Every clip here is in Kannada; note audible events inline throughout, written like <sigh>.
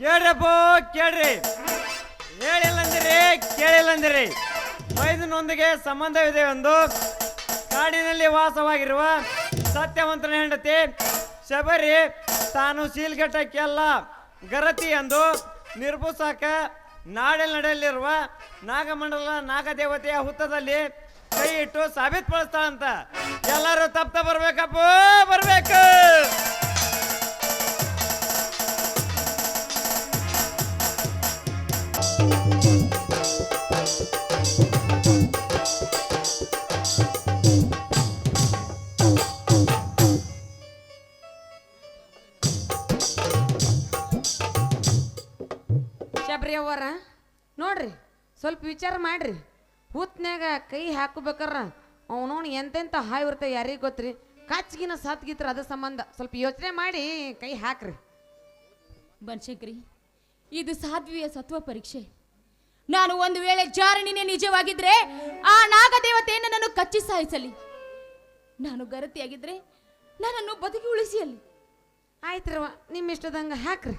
ಕೇಳ್ರಪ್ಪ ಕೇಳ್ರಿ. ಹೇಳಿಲ್ಲಂದಿರಿ, ಕೇಳಿಲ್ಲಂದಿರಿ. ಮೈದನೊಂದಿಗೆ ಸಂಬಂಧವಿದೆ ಒಂದು ಕಾಡಿನಲ್ಲಿ ವಾಸವಾಗಿರುವ ಸತ್ಯವಂತನ ಹೆಂಡತಿ ಶಬರಿ ತಾನು ಸೀಲ್ಗಟ್ಟಕ್ಕೆಲ್ಲ ಗರತಿ ಎಂದು ನಿರ್ಬುಸಾಕ ನಾಡಲ್ಲಿ ನಡೆಯಲಿರುವ ನಾಗಮಂಡಲ ನಾಗದೇವತೆಯ ಹುತ್ತದಲ್ಲಿ ಕೈ ಇಟ್ಟು ಸಾಬೀತುಪಡಿಸ್ತಾಳಂತ. ಎಲ್ಲರೂ ತಪ್ಪ ಬರ್ಬೇಕಪ್ಪ, ಬರ್ಬೇಕು. ಶಬರಿ ಅವರ ನೋಡ್ರಿ, ಸ್ವಲ್ಪ ವಿಚಾರ ಮಾಡ್ರಿ. ಹೂತ್ನ್ಯಾಗ ಕೈ ಹಾಕೋಬೇಕಾರ ಅವನವನು ಎಂತೆಂತ ಹಾಯ್ ಇರುತ್ತೆ ಯಾರಿಗೆ ಗೊತ್ತ್ರಿ? ಕಚ್ಗಿನ ಸತ್ಗಿತ್ರ ಅದ ಸಂಬಂಧ. ಸ್ವಲ್ಪ ಯೋಚನೆ ಮಾಡಿ ಕೈ ಹಾಕ್ರಿ. ಬನಶಂಕರಿ ಇದು ಸಾಧ್ವಿಯ ಸತ್ವ ಪರೀಕ್ಷೆ. ನಾನು ಒಂದು ವೇಳೆ ಜಾರಣಿನೇ ನಿಜವಾಗಿದ್ರೆ ಆ ನಾಗದೇವತೆಯನ್ನು ನಾನು ಕಚ್ಚಿ ಸಾಯಿಸಲಿ. ನಾನು ಗರತಿಯಾಗಿದ್ರೆ ನನ್ನನ್ನು ಬದುಕಿ ಉಳಿಸಿಯಲ್ಲಿ ಆಯ್ತ್ರವ ನಿಮ್ಮ ಇಷ್ಟದಂಗ ಹಾಕ್ರಿ.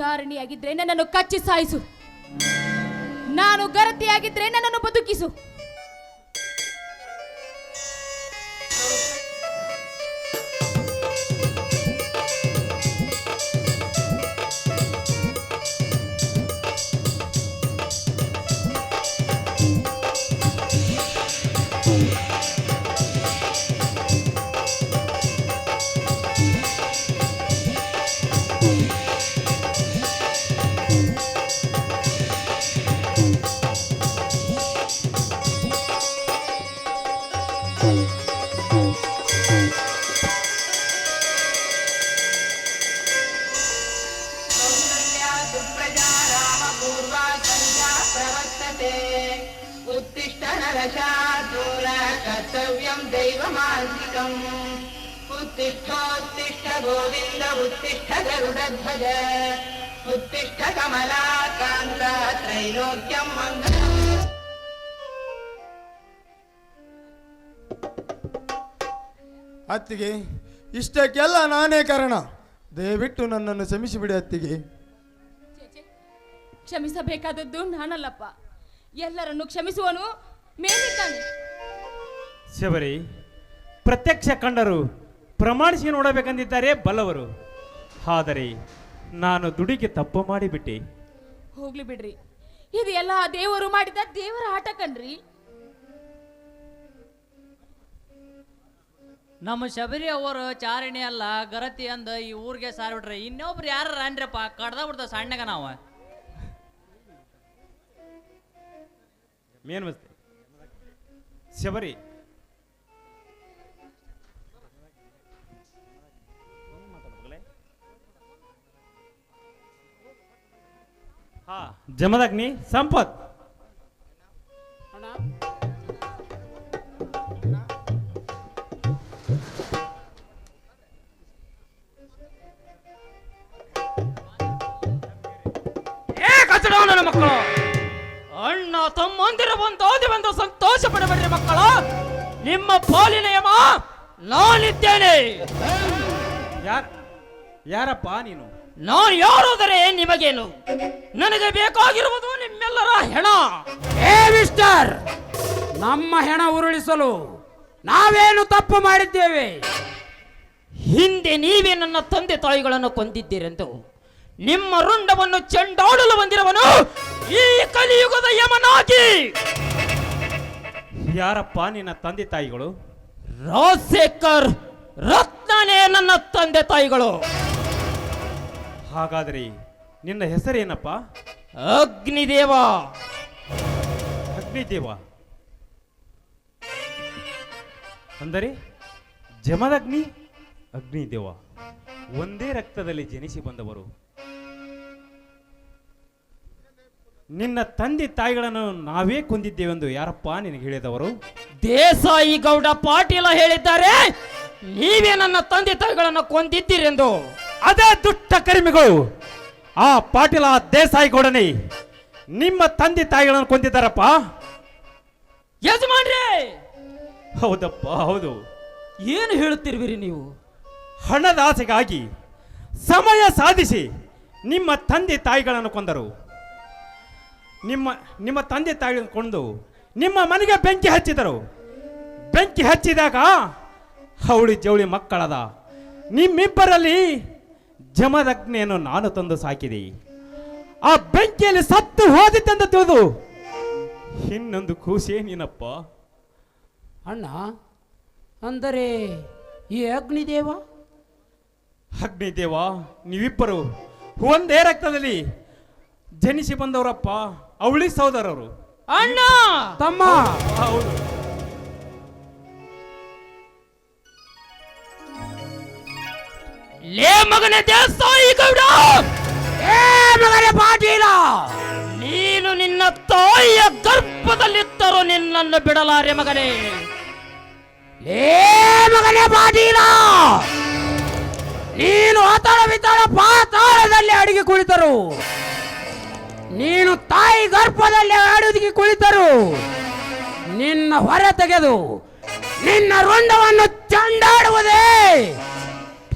ನಾನು ಜಾರಣಿಯಾಗಿದ್ರೆ ನನ್ನನ್ನು ಕಚ್ಚಿ ಸಾಯಿಸು. ನಾನು ಗರತಿಯಾಗಿದ್ರೆ ನನ್ನನ್ನು ಬದುಕಿಸು. कर्तव्यं दैवमान्तिकम् उत्तिष्ठोत्तिष्ठ गोविन्द उत्तिष्ठ गरुडध्वज उत्तिष्ठ कमलाकान्त त्रैलोक्यं मङ्गलम् ಅತ್ತಿಗೆ ಇಷ್ಟಕ್ಕೆಲ್ಲ ನಾನೇ ಕಾರಣ ದಯವಿಟ್ಟು ನನ್ನನ್ನು ಕ್ಷಮಿಸಿಬಿಡಿ ಅತ್ತಿಗೆ ಕ್ಷಮಿಸಬೇಕಾದದ್ದು ನಾನಲ್ಲಪ್ಪ ಎಲ್ಲರನ್ನು ಕ್ಷಮಿಸುವನು ಮೇಲಿದ್ದಾನೆ ಶಬರಿ ಪ್ರತ್ಯಕ್ಷ ಕಂಡರು ಪ್ರಮಾಣಿಸಿ ನೋಡಬೇಕೆಂದಿದ್ದಾರೆ ಬಲ್ಲವರು. ಆದರೆ ನಾನು ದುಡಿಗೆ ತಪ್ಪು ಮಾಡಿಬಿಟ್ಟೆ. ಹೋಗ್ಲಿ ಬಿಡ್ರಿ. ಇದು ಎಲ್ಲ ದೇವರು ಮಾಡಿದ ದೇವರ ಆಟ ಕಣ್ರಿ. ನಮ್ಮ ಶಬರಿ ಅವರು ಚಾರಣಿ ಅಲ್ಲ ಗರತಿ ಅಂದ ಈ ಊರಿಗೆ ಸಾರ್ಬಿಟ್ರೆ ಇನ್ನೊಬ್ರು ಯಾರು ಅನ್ರಪ್ಪ ಕಡ್ದ ಬಿಡ್ತಾವ ಸಣ್ಣಗ ನಾವು. ಮೇನ್ ಮಸ್ತಿ ಶಬರಿ ಜಮದಗ್ನಿ ಸಂಪತ್. ಮಕ್ಕಳು. ಅಣ್ಣ ತಮ್ಮಂದಿರ ಬಂದು ಓದಿ ಬಂದು ಸಂತೋಷ ಪಡಬೇಡ್ರಿ ಮಕ್ಕಳು. ನಿಮ್ಮ ಪಾಲಿನ ಯಮ ನಾನಿದ್ದೇನೆ. ಯಾರ ಯಾರಪ್ಪ ನೀನು? ನಾನು ಯಾರಾದರೆ ನಿಮಗೇನು? ನನಗೆ ಬೇಕಾಗಿರುವುದು ನಿಮ್ಮೆಲ್ಲರ ಹೆಣ. ಏ ಮಿಸ್ಟರ್ ನಮ್ಮ ಹೆಣ ಉರುಳಿಸಲು ನಾವೇನು ತಪ್ಪು ಮಾಡಿದ್ದೇವೆ? ಹಿಂದೆ ನೀವೇ ನನ್ನ ತಂದೆ ತಾಯಿಗಳನ್ನು ಕೊಂದಿದ್ದೀರೆಂದು ನಿಮ್ಮ ರುಂಡವನ್ನು ಚೆಂಡಾಡಲು ಬಂದಿರುವನು ಈ ಕಲಿಯುಗದ ಯಮನಾಗಿ. ಯಾರಪ್ಪ ನಿನ್ನ ತಂದೆ ತಾಯಿಗಳು? ರಾಜಶೇಖರ್ ರತ್ನನೇ ನನ್ನ ತಂದೆ ತಾಯಿಗಳು. ಹಾಗಾದರೆ ನಿನ್ನ ಹೆಸರೇನಪ್ಪ? ಅಗ್ನಿದೇವ. ಅಗ್ನಿದೇವ. ಅಂದರೆ ಜಮದಗ್ನಿ ಅಗ್ನಿದೇವ. ಒಂದೇ ರಕ್ತದಲ್ಲಿ ಜನಿಸಿ ಬಂದವರು. ನಿನ್ನ ತಂದೆ ತಾಯಿಗಳನ್ನು ನಾವೇ ಕೊಂದಿದ್ದೇವೆಂದು ಯಾರಪ್ಪ ನಿನಗೆ ಹೇಳಿದವರು? ದೇಸಾಯಿ ಗೌಡ ಪಾಟೀಲ ಹೇಳಿದ್ದಾರೆ. ನೀವೇ ನನ್ನ ತಂದೆ ತಾಯಿಗಳನ್ನು ಕೊಂದಿದ್ದೀರೆಂದು. ಅದೇ ದುಷ್ಟ ಕರಿಮಿಗಳು. ಆ ಪಾಟೀಲ ದೇಸಾಯಿ ಗೌಡನೇ ನಿಮ್ಮ ತಂದೆ ತಾಯಿಗಳನ್ನು ಕೊಂದಿದ್ದಾರಪ್ಪ? ಯಜಮಾನ್ರೇ! ಹೌದಪ್ಪ ಹೌದು. ಏನು ಹೇಳುತ್ತಿರುವಿರಿ ನೀವು? ಹಣದ ಆಸೆಗಾಗಿ ಸಮಯ ಸಾಧಿಸಿ ನಿಮ್ಮ ತಂದೆ ತಾಯಿಗಳನ್ನು ಕೊಂದರು. ನಿಮ್ಮ ನಿಮ್ಮ ತಂದೆ ತಾಯಿಗಳನ್ನು ಕೊಂದು ನಿಮ್ಮ ಮನೆಗೆ ಬೆಂಕಿ ಹಚ್ಚಿದರು. ಬೆಂಕಿ ಹಚ್ಚಿದಾಗ ಹೌಳಿ ಜವಳಿ ಮಕ್ಕಳದ ನಿಮ್ಮಿಬ್ಬರಲ್ಲಿ ಜಮದಗ್ನಿಯನ್ನು ನಾನು ತಂದು ಸಾಕಿದೆ. ಆ ಬೆಂಕಿಯಲ್ಲಿ ಸತ್ತು ಹೋದಿತ್ತೆಂದು ತಿಳಿದು ಇನ್ನೊಂದು ಕೂಸೇ ನೀನಪ್ಪ. ಅಣ್ಣ ಅಂದರೆ ಈ ಅಗ್ನಿದೇವ? ಅಗ್ನಿದೇವ ನೀವಿಬ್ಬರು ಒಂದೇ ರಕ್ತದಲ್ಲಿ ಜನಿಸಿ ಬಂದವರಪ್ಪ ಅವಳಿ ಸಹೋದರರು. ಅಣ್ಣ! ತಮ್ಮ! ಹೌದು. ಲೇ ಮಗನೇ ದೇಸಾಯಿ ಗೌಡ ಏ ಮಗನೇ ಪಾಟೀಲ. ನೀನು ನಿನ್ನ ತಾಯಿಯ ಗರ್ಭದಲ್ಲಿದ್ದರೂ ನಿನ್ನನ್ನು ಬಿಡಲಾರೆ ಮಗನೇ. ಏ ಮಗನೇ ಪಾಟೀಲ. ನೀನು ಆತಳ ಬಿತ್ತಳ ಪಾತಾಳದಲ್ಲಿ ಅಡಿಗೆ ಕುಳಿತರು. ನೀನು ತಾಯಿ ಗರ್ಭದಲ್ಲಿ ಅಡುಗೆ ಕುಳಿತರು. ನಿನ್ನ ಹೊರ ತೆಗೆದು ನಿನ್ನ ರುಂಡವನ್ನು ಚಂಡಾಡುವುದೇ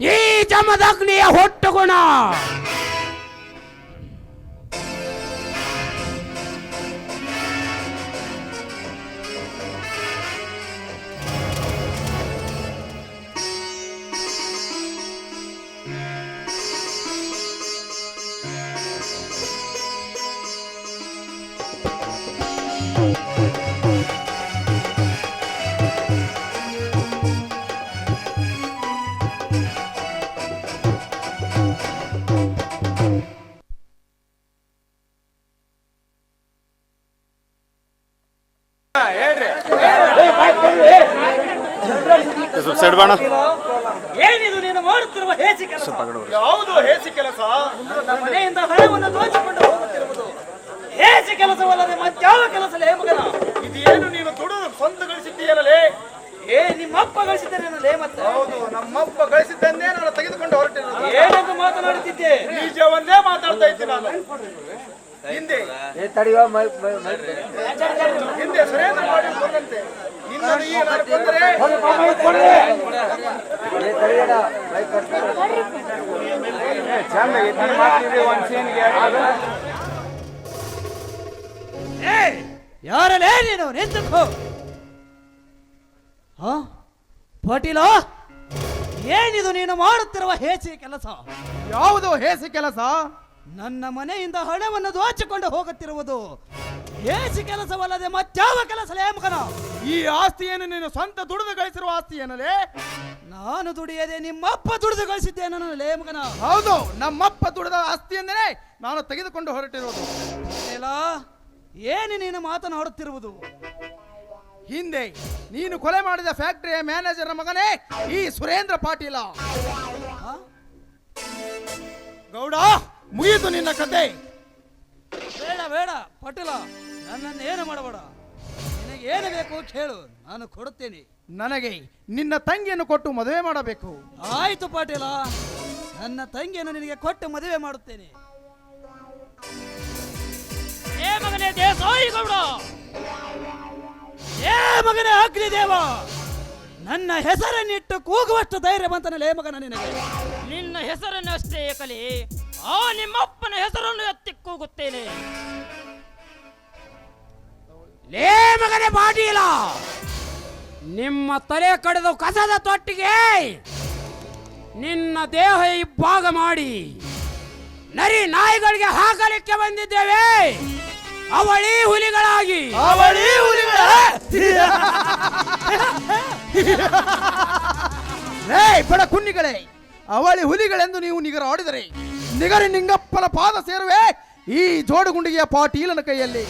ಈ ಜಮದಗ್ನಿಯ ಹೊಟ್ಟು ಗುಣ ಸೈಡ್ ಬಾಣ. ಏನಿದು ನೀನು ಮಾಡುತ್ತಿರುವ ಹೇಸಿ ಕೆಲಸ? ಯಾವುದು ಹೇಸಿ ಕೆಲಸ? ನಮ್ಮ ಮನೆಯಿಂದ ಹಣವನ್ನು ದೋಚಿಕೊಂಡು ಹೋಗುತ್ತಿರುವುದು. ಹೇಸಿ ಕೆಲಸವಲ್ಲದೆ ಮತ್ತಾವ ಕೆಲಸ ಲೇ ಮಗನ? ಇದೇನು ನೀನು ದುಡಿದು ಸ್ವಂತ ಗಳಿಸಿದ್ದೀಯಲ್ಲೇ ಏ ನಿಮ್ಮಪ್ಪ ಗಳಿಸಿದ್ದೇನೆ ಮತ್ತೆ? ಹೌದು ನಮ್ಮಪ್ಪ ಗಳಿಸಿದ್ದನ್ನೇ ನಾನು ತೆಗೆದುಕೊಂಡು ಹೊರಟಿರೋದು. ಏನೆಂದು ಮಾತನಾಡುತ್ತಿದ್ದೆ? ನಿಜವನ್ನೇ ಮಾತಾಡ್ತಾ ಇದ್ದೀನಿ ನಾನು. ಹಿಂದೆ. ಹಿಂದೆ ಸುರೇಂದ್ರ ಮಾಡಿ ಈಗ ನಾನು ಹ ಪಾಟೀಲ ಏನಿದು ನೀನು ಮಾಡುತ್ತಿರುವ ಹೇಸಿ ಕೆಲಸ ಯಾವುದು ಹೇಸಿ ಕೆಲಸ? ನನ್ನ ಮನೆಯಿಂದ ಹಣವನ್ನು ದೋಚಿಕೊಂಡು ಹೋಗುತ್ತಿರುವುದು ಹೇಸಿ ಕೆಲಸವಲ್ಲದೆ ಮತ್ಯಾವ ಕೆಲಸ ಮಗನ ಈ ಆಸ್ತಿಯನ್ನು ನೀನು ಸ್ವಂತ ದುಡಿದು ಗಳಿಸಿರುವ ಆಸ್ತಿ ಏನಲೇ? ನಾನು ದುಡಿಯದೆ ನಿಮ್ಮಪ್ಪ ದುಡಿದು ಗಳಿಸಿದ್ದೇನೆ ಲೇ ಮಗನ ಹೌದು ನಮ್ಮಪ್ಪ ದುಡಿದ ಆಸ್ತಿ ಎಂದರೆ ನಾನು ತೆಗೆದುಕೊಂಡು ಹೊರಟಿರುವುದು. ಪಾಟೀಲ ಏನು ನೀನು ಮಾತನಾಡುತ್ತಿರುವುದು ಹಿಂದೆ ನೀನು ಕೊಲೆ ಮಾಡಿದ ಫ್ಯಾಕ್ಟರಿಯ ಮ್ಯಾನೇಜರ್ ಮಗನೇ ಈ ಸುರೇಂದ್ರ ಪಾಟೀಲ. ಗೌಡ ಮುಗಿಯಿತು ನಿನ್ನ ಕತೆ. ಬೇಡ ಬೇಡ ಪಾಟೀಲ. ನನ್ನನ್ನು ಏನು ಮಾಡಬೇಡ? ನಿನಗೆ ಏನು ಬೇಕು ಕೇಳು ನಾನು ಕೊಡುತ್ತೇನೆ. ನನಗೆ ನಿನ್ನ ತಂಗಿಯನ್ನು ಕೊಟ್ಟು ಮದುವೆ ಮಾಡಬೇಕು. ಆಯ್ತು ಪಾಟೀಲ ನನ್ನ ತಂಗಿಯನ್ನು ನಿನಗೆ ಕೊಟ್ಟು ಮದುವೆ ಮಾಡುತ್ತೇನೆ. ಮಗನೇ ದೇಸಾಯಿ ಗೌಡ! ಏ ಮಗನೇ ಅಗ್ನಿದೇವ ನನ್ನ ಹೆಸರನ್ನಿಟ್ಟು ಕೂಗುವಷ್ಟು ಧೈರ್ಯ ಏ ಮಗನ ನಿನಗೆ. ನಿನ್ನ ಹೆಸರನ್ನಷ್ಟೇ ಕಲಿ ಆ ನಿಮ್ಮಪ್ಪನ ಹೆಸರನ್ನು ಎತ್ತಿ ಕೂಗುತ್ತೇನೆ. ಲೇ ಮಗನೇ ಪಾಟೀಲ ನಿಮ್ಮ ತಲೆ ಕಡಿದು ಕಸದ ತೊಟ್ಟಿಗೆ ನಿನ್ನ ದೇಹ ಇಬ್ಬಾಗ ಮಾಡಿ ನರಿ ನಾಯಿಗಳಿಗೆ ಹಾಕಲಿಕ್ಕೆ ಬಂದಿದ್ದೇವೆ. ಅವಳಿ ಹುಲಿಗಳಾಗಿ. ಅವಳಿ ಹುಲಿಗಳ! ಬಡ ಕುನ್ನಿಗಳೇ, ಅವಳಿ ಹುಲಿಗಳೆಂದು ನೀವು ನಿಗರ ಆಡಿದರೆ ನಿಗರಿ ನಿಂಗಪ್ಪನ ಪಾದ ಸೇರುವೆ ಈ ಜೋಡುಗುಂಡಿಗೆಯ ಪಾಟೀಲನ ಕೈಯಲ್ಲಿ.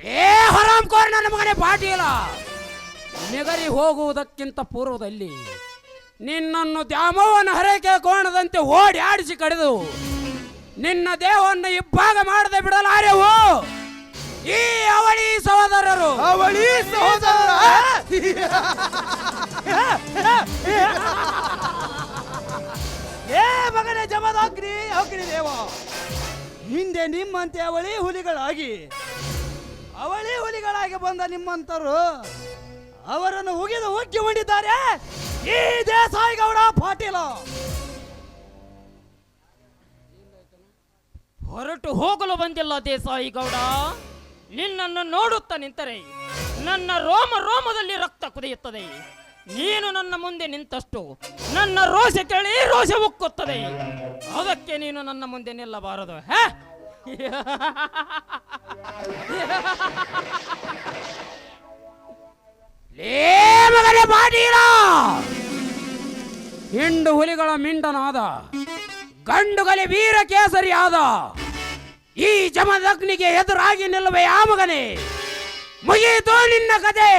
ಏ ಹರಾಮ್ಕೋರ್ ನನ್ನ ಮಗನೇ ಪಾಟೀಲ ನಿಗರಿ ಹೋಗುವುದಕ್ಕಿಂತ ಪೂರ್ವದಲ್ಲಿ ನಿನ್ನನ್ನು ದ್ಯಾಮವನ ಹರಕೆ ಕೋಣದಂತೆ ಓಡಿ ಆಡಿಸಿ ಕಡಿದು ನಿನ್ನ ದೇಹವನ್ನು ಇಬ್ಬಾಗ ಮಾಡದೆ ಬಿಡಲಾರೆವು? ಈ ಅವಳಿ ಸಹೋದರರು. ಅವಳಿ ಸಹೋದರ. ಏ ಮಗನೇ ಜಮದಾಗ್ನಿ ಅಗ್ನಿದೇವ. ಹಿಂದೆ ನಿಮ್ಮಂತೆ ಅವಳಿ ಹುಲಿಗಳಾಗಿ ಅವಳಿ ಹುಲಿಗಳಾಗಿ ಬಂದ ನಿಮ್ಮಂತರು ಅವರನ್ನು ಉಗಿದು ಉಗ್ಗಿ ಹೊಂಡಿದ್ದಾರೆ ಈ ದೇಸಾಯಿ ಗೌಡ ಪಾಟೀಲ. ಹೊರಟು ಹೋಗಲು ಬಂದಿಲ್ಲ ದೇಸಾಯಿ ಗೌಡ. ನಿನ್ನನ್ನು ನೋಡುತ್ತಾ ನಿಂತರೆ. ನನ್ನ ರೋಮ ರೋಮದಲ್ಲಿ ರಕ್ತ ಕುದಿಯುತ್ತದೆ. ನೀನು ನನ್ನ ಮುಂದೆ ನಿಂತಷ್ಟು ನನ್ನ ರೋಷ ಕೇಳಿ ರೋಷ ಉಕ್ಕುತ್ತದೆ. ಅದಕ್ಕೆ ನೀನು ನನ್ನ ಮುಂದೆ ನಿಲ್ಲಬಾರದು. ಹೇ? <laughs> ಲೇ ಮಗನೇ ಪಾಟೀಲ ಹಿಂಡು ಹುಲಿಗಳ ಮಿಂಡನಾದ, ಗಂಡುಗಲಿ ವೀರ ಕೇಸರಿ ಆದ ಈ ಜಮದಗ್ನಿಗೆ ಎದುರಾಗಿ ನಿಲ್ಲುವೆ ಆ ಮಗನೇ? ಮುಗಿಯಿತು ನಿನ್ನ ಕತೆ.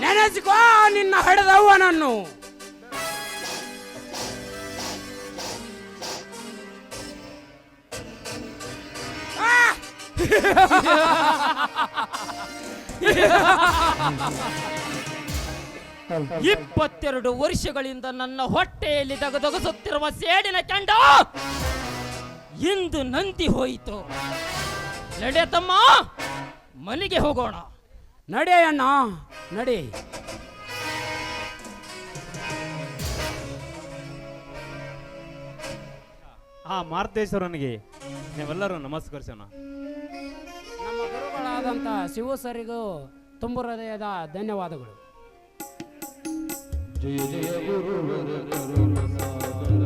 ನೆನೆಸಿಕೋ ನಿನ್ನ ಹಡೆದವ್ವನನ್ನು. ಇಪ್ಪತ್ತೆರಡು ವರ್ಷಗಳಿಂದ ನನ್ನ ಹೊಟ್ಟೆಯಲ್ಲಿ ದಗದಗಸುತ್ತಿರುವ ಸೇಡಿನ ಕೆಂಡ ಇಂದು ನಂದಿ ಹೋಯಿತು. ನಡೆ ತಮ್ಮ ಮನೆಗೆ ಹೋಗೋಣ. ನಡೆ ಅಣ್ಣ ನಡೆ. ಆ ಮಾರ್ತೇಶ್ವರನಿಗೆ ನೀವೆಲ್ಲರೂ ನಮಸ್ಕರಿಸೋಣ. ಗುರುಗಳಾದಂಥ ಶಿವ ಸರಿಗೂ ತುಂಬ ಹೃದಯದ ಧನ್ಯವಾದಗಳು ಜಯ ಜಯ ಗುರುವರ ಕರುಣ ಸಾಗರ